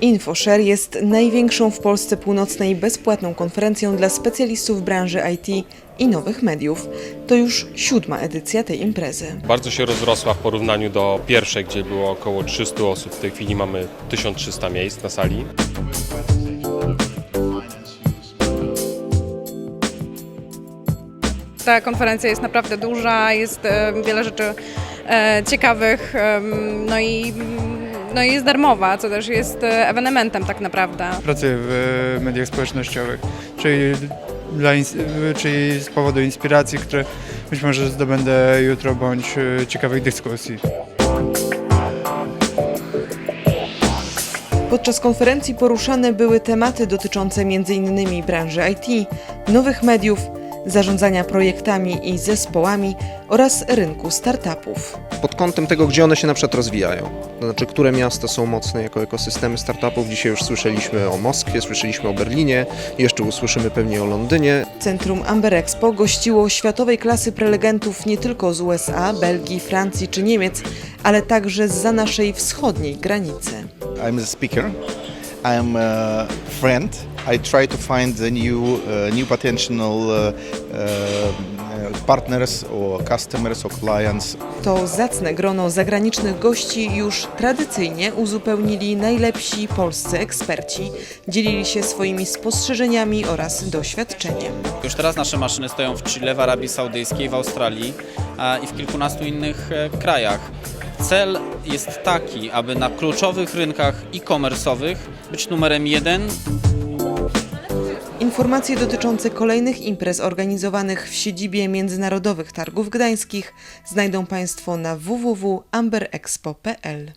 InfoShare jest największą w Polsce północnej bezpłatną konferencją dla specjalistów branży IT i nowych mediów. To już siódma edycja tej imprezy. Bardzo się rozrosła w porównaniu do pierwszej, gdzie było około 300 osób. W tej chwili mamy 1300 miejsc na sali. Ta konferencja jest naprawdę duża, jest wiele rzeczy e, ciekawych, no i, no i jest darmowa, co też jest e, ewenementem tak naprawdę. pracy w e, mediach społecznościowych, czyli, dla, e, czyli z powodu inspiracji, które być może zdobędę jutro, bądź ciekawych dyskusji. Podczas konferencji poruszane były tematy dotyczące m.in. branży IT, nowych mediów, zarządzania projektami i zespołami oraz rynku startupów. pod kątem tego, gdzie one się na przykład rozwijają. To znaczy, które miasta są mocne jako ekosystemy startupów. Dzisiaj już słyszeliśmy o Moskwie, słyszeliśmy o Berlinie, jeszcze usłyszymy pewnie o Londynie. Centrum Amber Expo gościło światowej klasy prelegentów nie tylko z USA, Belgii, Francji czy Niemiec, ale także zza naszej wschodniej granicy. I'm the speaker. I'm a friend. I try to find the new, uh, new potential uh, uh, partners or customers or clients. To zacne grono zagranicznych gości już tradycyjnie uzupełnili najlepsi polscy eksperci. Dzielili się swoimi spostrzeżeniami oraz doświadczeniem. Już teraz nasze maszyny stoją w Chile, w Arabii Saudyjskiej, w Australii a, i w kilkunastu innych e, krajach. Cel jest taki, aby na kluczowych rynkach e-commerce'owych być numerem jeden Informacje dotyczące kolejnych imprez organizowanych w siedzibie Międzynarodowych Targów Gdańskich znajdą Państwo na www.amberexpo.pl.